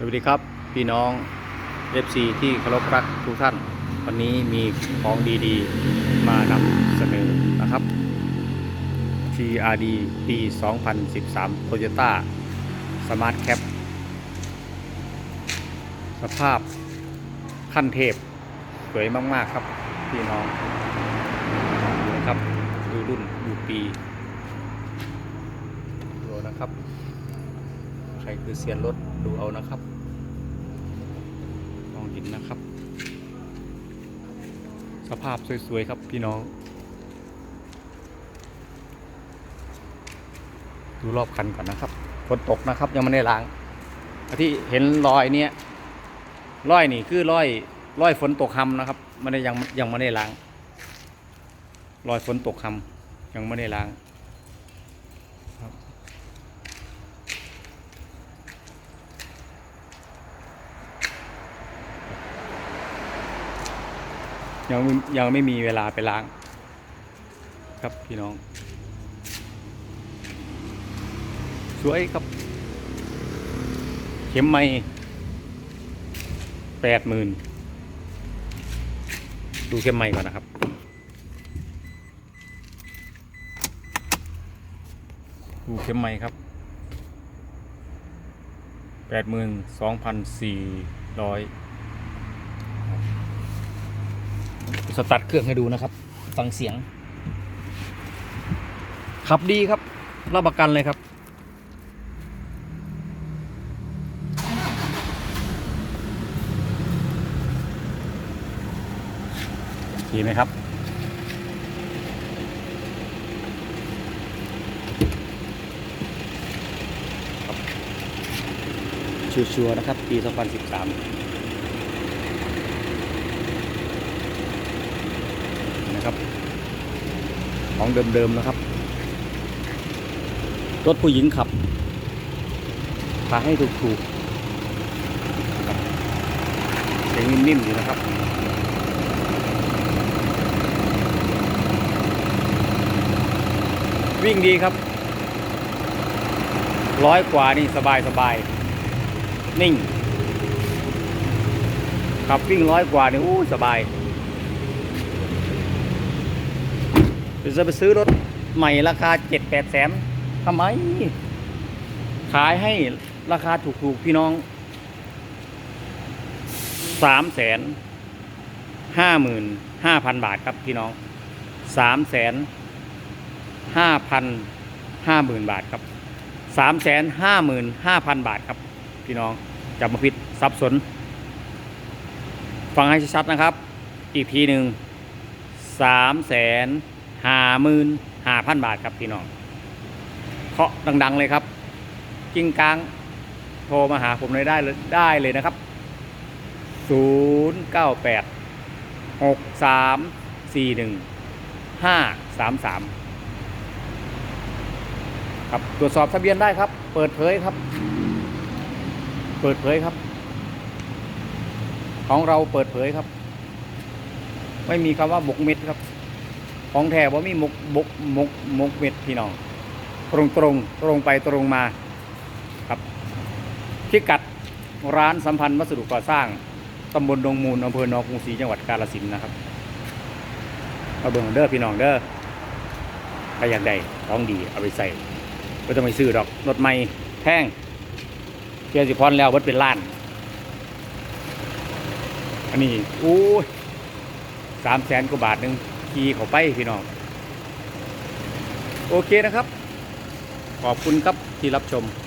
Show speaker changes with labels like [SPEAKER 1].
[SPEAKER 1] สวัสดีครับพี่น้อง FC ที่เคารพรักทุกท่าน วันนี้มีของดีๆ มานำเสนอนะครับ TRD ปี 2013 Toyota Smart Cap สภาพขั้นเทพ สวยมาก ๆ ครับ พี่น้องดูนะครับ ดูรุ่นดูปีดูนะครับ รคือเซียนรถดูเอานะครับมองเห็นนะครับ สภาพสวยๆครับพี่น้อง ดูรอบคันก่อนนะครับฝนตกนะครับยังไม่ได้ล้างที่เห็นรอยเนี้ยรอยนี่คือรอยรอยฝนตกคำนะครับไม่ได้ยังยังไม่ได้ล้างรอยฝนตกคำยังไม่ได้ล้าง ยังยังไม่มีเวลาไปล้าง ครับพี่น้อง สวยครับ เข็มไม่แปดหมื่นดูเข็มไม่ก่อนนะครับ ดูเข็มไม่ครับแปดหมื่นสองพันสี่ร้อย สตาร์ทเครื่องให้ดูนะครับ ฟังเสียง ขับดีครับ รับประกันเลยครับ ดีไหมครับชัวร์ๆนะครับ ปี 2013 นะครับ ของเดิมๆนะครับ รถผู้หญิงขับพาให้ถูกๆเสียงนิ่มๆอยู่นะครับวิ่งดีครับ ร้อยกว่านี่สบายสบายๆนิ่ง ขับวิ่งร้อยกว่านี่อู้สบาย จะไปซื้อรถใหม่ราคาเจ็ดแปดแสนทำไม ขายให้ราคาถูกๆพี่น้องสามแสนห้าหมื่นห้าพันบาทครับพี่น้องสามแสนห้าพันห้าหมื่นบาทครับสามแสนห้าหมื่นห้าพันบาทครับ พี่น้องจำมาผิดสับสน ฟังให้ชัดๆนะครับ อีกทีหนึ่งสามแสน ห้าหมื่นห้าพันบาทครับพี่น้องเคาะดัง ๆ เลยครับ กิ้งกลาง โทรมาหาผมเลยได้เลยได้เลยนะครับ 0 9 8 6 3 4 1 5 3 3 ครับตรวจสอบทะเบียนได้ครับ เปิดเผยครับ เปิดเผยครับ ของเราเปิดเผยครับ ไม่มีคำว่าบกเม็ดครับ ของแท้ว่ามีมุกบกมุกมุกเม็ดพี่น้อง ตรงตรงตรงไปตรงมาครับพิกัดร้านสัมพันธ์วัสดุก่อสร้างตำบลดงมูลอำเภอหนองกรุงศรีจังหวัดกาฬสินธุ์นะครับมาเบิ่งเด้อพี่น้องเด้อถ้าอยากได้ของดีเอาไปใส่ก็ต้องไปซื้อดอกรถใหม่แพงเกียร์สิพรแล้ววัดเป็นล้าน อันนี้โอ้ยสามแสนกว่าบาทหนึ่ง ขี่เขาไปพี่น้อง โอเคนะครับ ขอบคุณครับที่รับชม